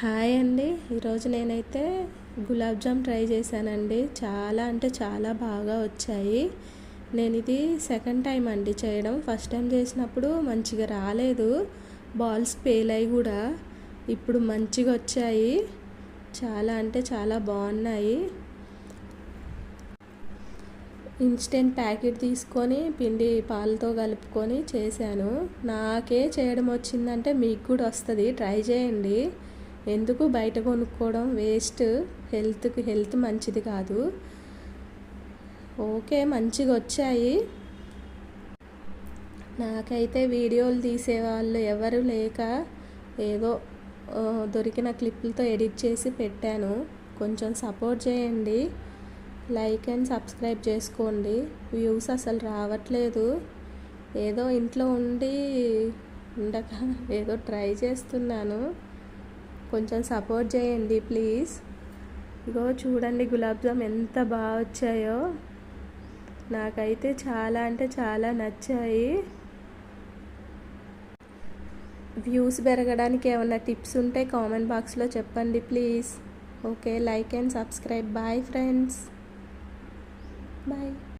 Hi అండి. ఈరోజు నేనైతే గులాబ్ జామ్ ట్రై చేశానండి. చాలా అంటే చాలా బాగా వచ్చాయి. నేను ఇది సెకండ్ టైం అండి చేయడం. ఫస్ట్ టైం చేసినప్పుడు మంచిగా రాలేదు. బాల్స్ పేలాయి కూడా ఇప్పుడు మంచిగా వచ్చాయి. చాలా అంటే చాలా బాగున్నాయి. ఇన్స్టెంట్ ప్యాకెట్ తీసుకొని పిండి పాలతో కలుపుకొని చేశాను. నాకే చేయడం వచ్చిందంటే మీకు కూడా వస్తుంది. ట్రై చేయండి. ఎందుకు బయట కొనుక్కోవడం వేస్ట్? హెల్త్కి హెల్త్ మంచిది కాదు. ఓకే మంచిగా వచ్చాయి. నాకైతే వీడియోలు తీసేవాళ్ళు ఎవరు లేక ఏదో దొరికిన క్లిప్లతో ఎడిట్ చేసి పెట్టాను. కొంచెం సపోర్ట్ చేయండి. లైక్ అండ్ సబ్స్క్రైబ్ చేసుకోండి. వ్యూస్ అసలు రావట్లేదు. ఏదో ఇంట్లో ఉండి ఉండక ఏదో ట్రై చేస్తున్నాను. కొంచెం సపోర్ట్ చేయండి ప్లీజ్. ఇగో చూడండి గులాబ్ జామ్ ఎంత బాగా వచ్చాయో. నాకైతే చాలా అంటే చాలా నచ్చాయి. వ్యూస్ పెరగడానికి ఏమైనా టిప్స్ ఉంటే కామెంట్ బాక్స్లో చెప్పండి please. Okay like and subscribe. Bye friends. Bye.